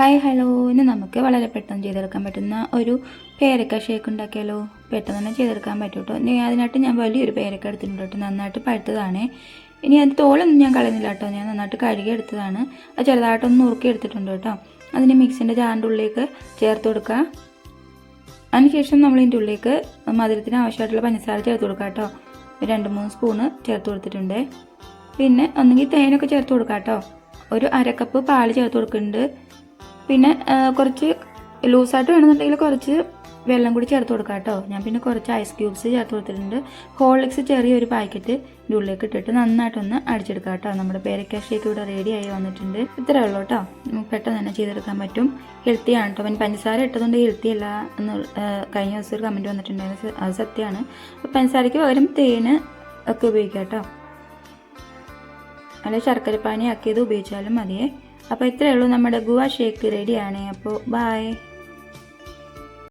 Hi hello ഇന്ന് നമുക്ക് വളരെ പെട്ടെന്ന് ചെയ്തെടുക്കാൻ പറ്റുന്ന ഒരു പേരക്ക ഷേക്ക് ഉണ്ടാക്കിയാലോ? പെട്ടെന്ന് തന്നെ ചെയ്തെടുക്കാൻ പറ്റും കേട്ടോ അതിനായിട്ട് ഞാൻ വലിയൊരു പേരക്ക എടുത്തിട്ടുണ്ട് കേട്ടോ. നന്നായിട്ട് പഴുത്തതാണ്. ഇനി അതിന്റെ തോളൊന്നും ഞാൻ കളയുന്നില്ല കേട്ടോ. ഞാൻ നന്നായിട്ട് കഴുകി എടുത്തതാണ്. അത് ചെറുതായിട്ടൊന്ന് നുറുക്കി എടുത്തിട്ടുണ്ട് കേട്ടോ. അതിന് മിക്സിന്റെ ജാറിന്റെ ഉള്ളിലേക്ക് ചേർത്ത് കൊടുക്കുക. അതിനുശേഷം നമ്മൾ ഇതിന്റെ ഉള്ളിലേക്ക് മധുരത്തിന് ആവശ്യമായിട്ടുള്ള പഞ്ചസാര ചേർത്ത് കൊടുക്കുക കേട്ടോ. രണ്ട് മൂന്ന് സ്പൂണ് ചേർത്ത് കൊടുത്തിട്ടുണ്ട്. പിന്നെ ഒന്നെങ്കിൽ തേനൊക്കെ ചേർത്ത് കൊടുക്കാം കേട്ടോ. ഒരു അരക്കപ്പ് പാൽ ചേർത്ത് കൊടുക്കുന്നുണ്ട്. പിന്നെ കുറച്ച് ലൂസായിട്ട് വേണമെന്നുണ്ടെങ്കിൽ കുറച്ച് വെള്ളം കൂടി ചേർത്ത് കൊടുക്കാം കേട്ടോ. ഞാൻ പിന്നെ കുറച്ച് ഐസ് ക്യൂബ്സ് ചേർത്ത് കൊടുത്തിട്ടുണ്ട്. ഹോളിക്സ് ചെറിയൊരു പാക്കറ്റ് ഇതിന്റെ ഉള്ളിലേക്ക് ഇട്ടിട്ട് നന്നായിട്ടൊന്ന് അടിച്ചെടുക്കാം കേട്ടോ. നമ്മുടെ പേരക്ക ഷേക്ക് ഇവിടെ റെഡി ആയി വന്നിട്ടുണ്ട്. ഇത്രേ ഉള്ളൂ കേട്ടോ. പെട്ടെന്ന് തന്നെ ചെയ്തെടുക്കാൻ പറ്റും. ഹെൽത്തി ആണ് കേട്ടോ. പിന്നെ പഞ്ചസാര ഇട്ടതുകൊണ്ട് ഹെൽത്തി അല്ല എന്ന് കഴിഞ്ഞ ദിവസം ഒരു കമന്റ് വന്നിട്ടുണ്ടായിരുന്നു. അത് സത്യമാണ്. പഞ്ചസാരയ്ക്ക് പകരം തേന് ഒക്കെ ഉപയോഗിക്കാം കേട്ടോ. അല്ലെങ്കിൽ ശർക്കരപ്പാനി ആക്കിയത് ഉപയോഗിച്ചാലും മതിയേ. അപ്പോൾ ഇത്രയേ ഉള്ളൂ നമ്മുടെ ഗുവ ഷേക്ക് റെഡിയാണ്. അപ്പോൾ ബായ്